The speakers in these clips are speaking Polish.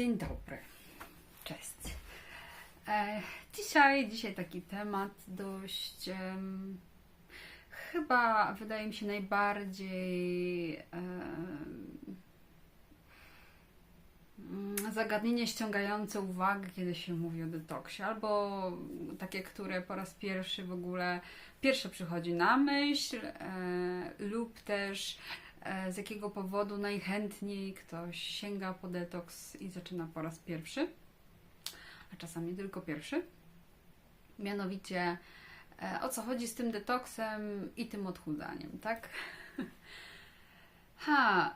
Dzień dobry. Cześć. E, dzisiaj, dzisiaj taki temat dość chyba wydaje mi się najbardziej zagadnienie ściągające uwagę, kiedy się mówi o detoksie, albo takie, które po raz pierwszy w ogóle pierwsze przychodzi na myśl, e, lub też z jakiego powodu najchętniej ktoś sięga po detoks i zaczyna po raz pierwszy, a czasami tylko pierwszy. Mianowicie e, o co chodzi z tym detoksem i tym odchudzaniem, tak? Ha.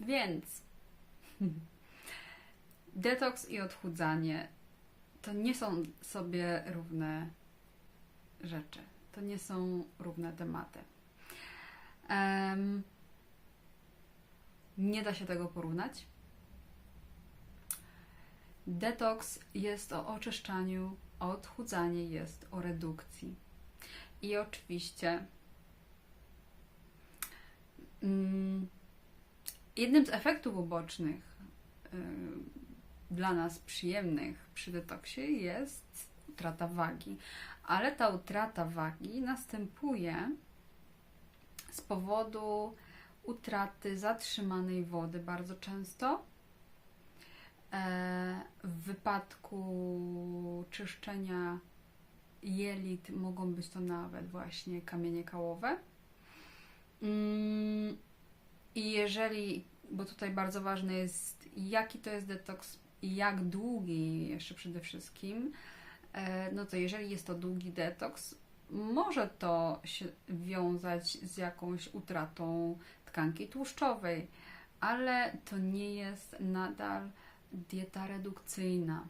Więc detoks i odchudzanie to nie są sobie równe rzeczy. To nie są równe tematy. Em, nie da się tego porównać. Detoks jest o oczyszczaniu, odchudzanie jest o redukcji. I oczywiście mm, jednym z efektów ubocznych y, dla nas przyjemnych przy detoksie jest utrata wagi. Ale ta utrata wagi następuje z powodu utraty zatrzymanej wody bardzo często. E, W wypadku czyszczenia jelit mogą być to nawet właśnie kamienie kałowe. Mm, I jeżeli, bo tutaj bardzo ważne jest, jaki to jest detoks i jak długi jeszcze przede wszystkim, e, no to jeżeli jest to długi detoks, może to się wiązać z jakąś utratą tkanki tłuszczowej, ale to nie jest nadal dieta redukcyjna.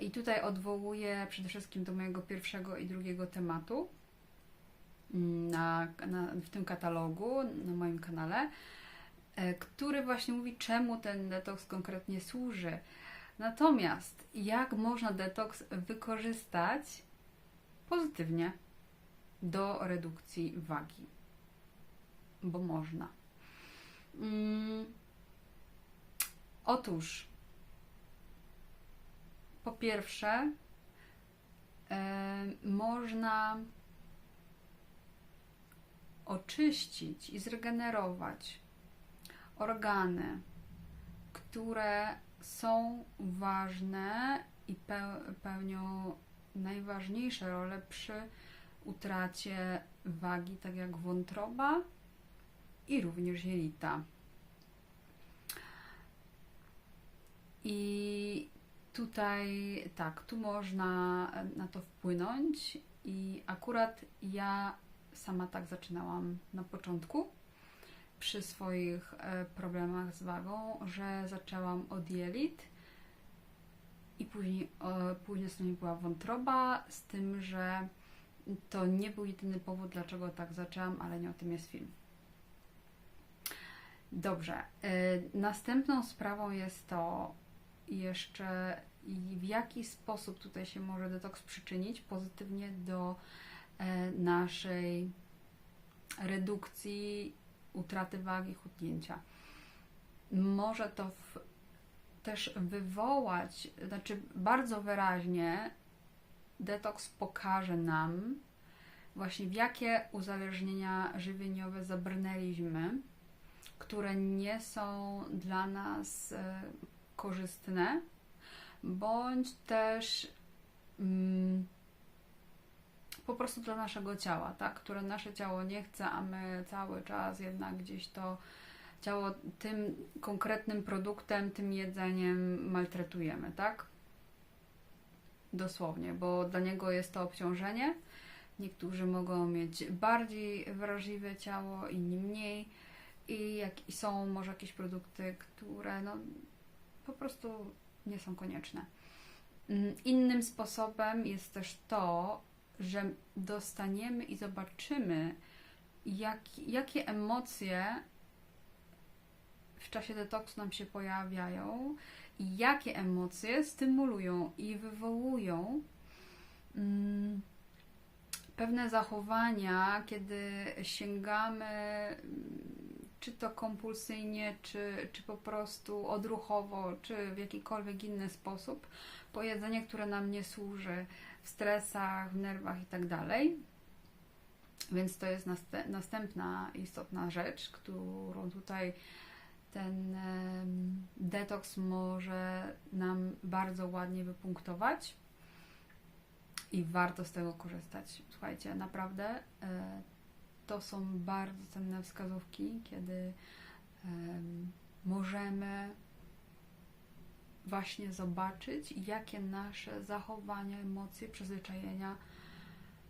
I tutaj odwołuję przede wszystkim do mojego pierwszego i drugiego tematu na, na, w tym katalogu, na moim kanale, e, który właśnie mówi, czemu ten detoks konkretnie służy. Natomiast jak można detoks wykorzystać pozytywnie do redukcji wagi? Bo można. Mm. Otóż, po pierwsze, e, można oczyścić i zregenerować organy, które są ważne i pe- pełnią najważniejsze role przy utracie wagi, tak jak wątroba i również jelita. I tutaj tak, tu można na to wpłynąć i akurat ja sama tak zaczynałam na początku przy swoich e, problemach z wagą, że zaczęłam od jelit i później, e, później z nimi była wątroba, z tym, że to nie był jedyny powód, dlaczego tak zaczęłam, ale nie o tym jest film. Dobrze. e, Następną sprawą jest to jeszcze w jaki sposób tutaj się może detoks przyczynić pozytywnie do e, naszej redukcji, utraty wagi, chudnięcia. Może to w, też wywołać, znaczy bardzo wyraźnie detoks pokaże nam właśnie w jakie uzależnienia żywieniowe zabrnęliśmy, które nie są dla nas e, korzystne, bądź też mm, po prostu dla naszego ciała, tak? które nasze ciało nie chce, a my cały czas jednak gdzieś to ciało tym konkretnym produktem, tym jedzeniem maltretujemy, tak? Dosłownie, bo dla niego jest to obciążenie. Niektórzy mogą mieć bardziej wrażliwe ciało, inni mniej. I, jak, i są może jakieś produkty, które no, po prostu nie są konieczne. Mm, Innym sposobem jest też to, że dostaniemy i zobaczymy, jak, jakie emocje w czasie detoksu nam się pojawiają i jakie emocje stymulują i wywołują mm, pewne zachowania, kiedy sięgamy mm, czy to kompulsyjnie, czy, czy po prostu odruchowo, czy w jakikolwiek inny sposób, po jedzenie, które nam nie służy w stresach, w nerwach i tak. Więc to jest następna istotna rzecz, którą tutaj ten detoks może nam bardzo ładnie wypunktować i warto z tego korzystać. Słuchajcie, naprawdę e, to są bardzo cenne wskazówki, kiedy em, możemy właśnie zobaczyć, jakie nasze zachowania, emocje, przyzwyczajenia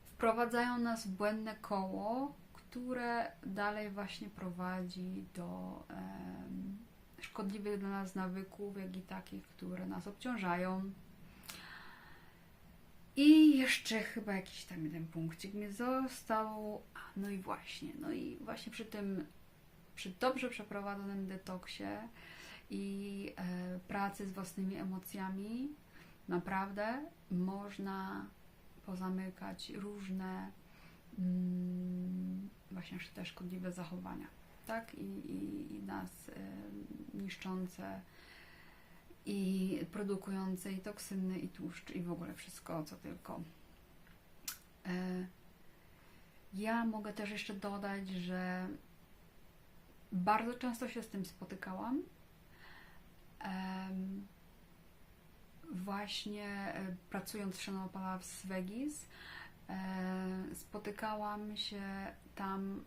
wprowadzają nas w błędne koło, które dalej właśnie prowadzi do szkodliwych dla nas nawyków, jak i takich, które nas obciążają. I jeszcze chyba jakiś tam jeden punkcik mi został. No i właśnie, no i właśnie przy tym, przy dobrze przeprowadzonym detoksie i e, pracy z własnymi emocjami, naprawdę można pozamykać różne właśnie te szkodliwe zachowania, tak? I, i, i nas e, niszczące i produkujące i toksyny, i tłuszcz, i w ogóle wszystko, co tylko. E, ja mogę też jeszcze dodać, że bardzo często się z tym spotykałam. Właśnie e, pracując w Shanopala w Swegis, e, spotykałam się tam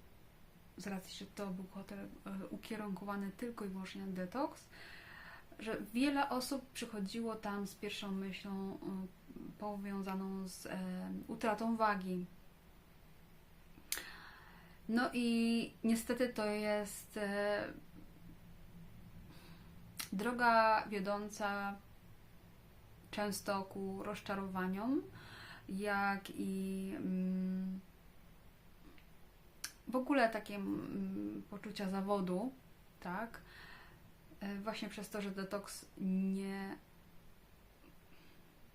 z racji, że to był hotel e, ukierunkowany tylko i wyłącznie na detoks, że wiele osób przychodziło tam z pierwszą myślą y, powiązaną z e, utratą wagi. No i niestety to jest e, droga wiodąca często ku rozczarowaniom, jak i mm, w ogóle takie mm, poczucia zawodu, tak? E, Właśnie przez to, że detoks nie,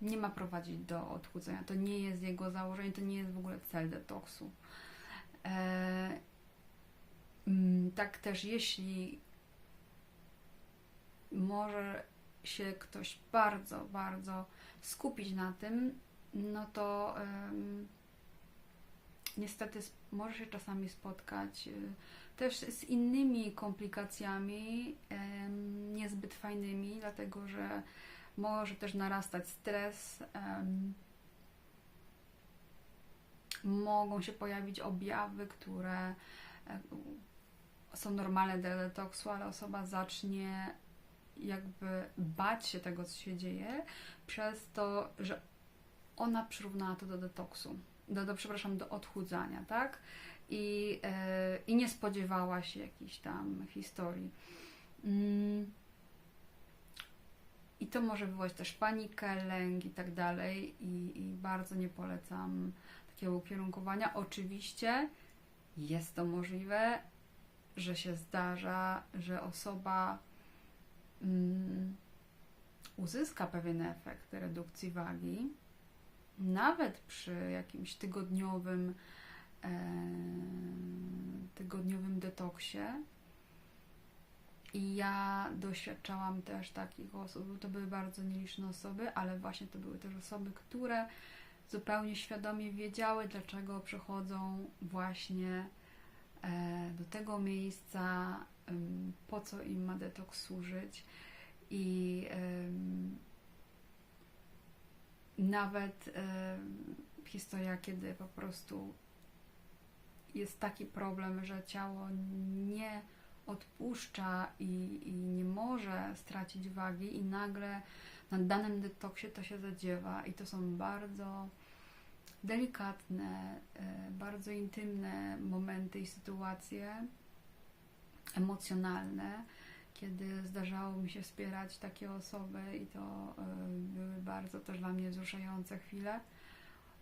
nie ma prowadzić do odchudzenia. To nie jest jego założenie, to nie jest w ogóle cel detoksu. E, mm, tak też, jeśli może się ktoś bardzo, bardzo skupić na tym, no to em, niestety może się czasami spotkać y, też z innymi komplikacjami em, niezbyt fajnymi, dlatego że może też narastać stres. em, mogą się pojawić objawy, które e, są normalne dla detoksu, ale osoba zacznie jakby bać się tego, co się dzieje, przez to, że ona przyrównała to do detoksu, do, do przepraszam, do odchudzania, tak? I, e, I nie spodziewała się jakiejś tam historii. Mm. I to może wywołać też panikę, lęk i tak dalej. I, I bardzo nie polecam takiego ukierunkowania. Oczywiście jest to możliwe, że się zdarza, że osoba mm, uzyska pewien efekt redukcji wagi, nawet przy jakimś tygodniowym, e, tygodniowym detoksie. I ja doświadczałam też takich osób, to były bardzo nieliczne osoby, ale właśnie to były też osoby, które zupełnie świadomie wiedziały, dlaczego przychodzą właśnie e, do tego miejsca, po co im ma detoks służyć. I nawet em, historia, kiedy po prostu jest taki problem, że ciało nie odpuszcza i, i nie może stracić wagi, i nagle na danym detoksie to się zadziewa, i to są bardzo delikatne, e, bardzo intymne momenty i sytuacje emocjonalne, kiedy zdarzało mi się wspierać takie osoby i to e, były bardzo też dla mnie wzruszające chwile.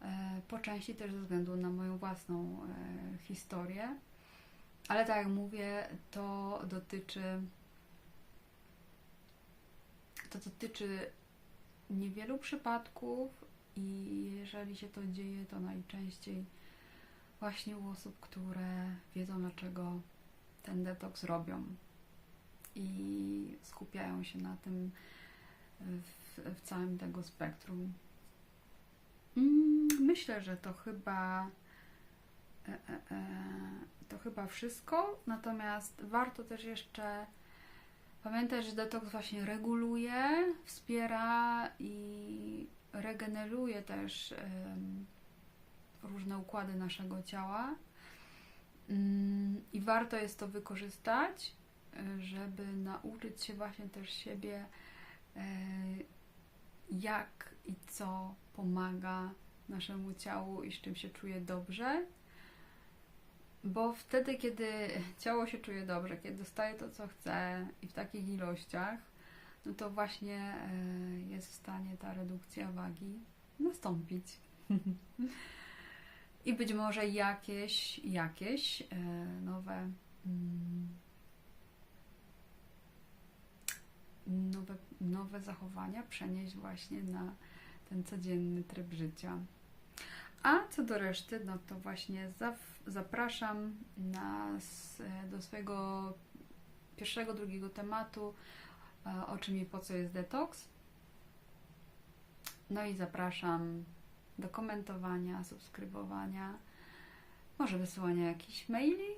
E, Po części też ze względu na moją własną e, historię, ale tak jak mówię, to dotyczy to dotyczy niewielu przypadków i jeżeli się to dzieje, to najczęściej właśnie u osób, które wiedzą dlaczego ten detoks robią i skupiają się na tym w, w całym tego spektrum. Mm, Myślę, że to chyba e, e, e, to chyba wszystko. Natomiast warto też jeszcze pamiętać, że detoks właśnie reguluje, wspiera i regeneruje też różne układy naszego ciała. Mm, I warto jest to wykorzystać, żeby nauczyć się właśnie też siebie, e, jak i co pomaga naszemu ciału i z czym się czuje dobrze. Bo wtedy, kiedy ciało się czuje dobrze, kiedy dostaje to, co chce i w takich ilościach, no to właśnie e, jest w stanie ta redukcja wagi nastąpić. I być może jakieś, jakieś e, nowe, mm, nowe, zachowania przenieść właśnie na ten codzienny tryb życia. A co do reszty, no to właśnie zapraszam nas e, do swojego pierwszego, drugiego tematu, e, o czym i po co jest detoks. No i zapraszam do komentowania, subskrybowania, może wysyłania jakichś maili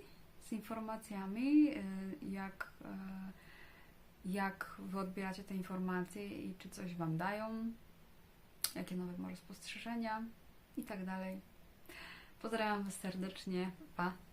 z informacjami, y, jak, jak wy odbieracie te informacje i czy coś Wam dają, jakie nowe może spostrzeżenia i tak dalej. Pozdrawiam Was serdecznie. Pa!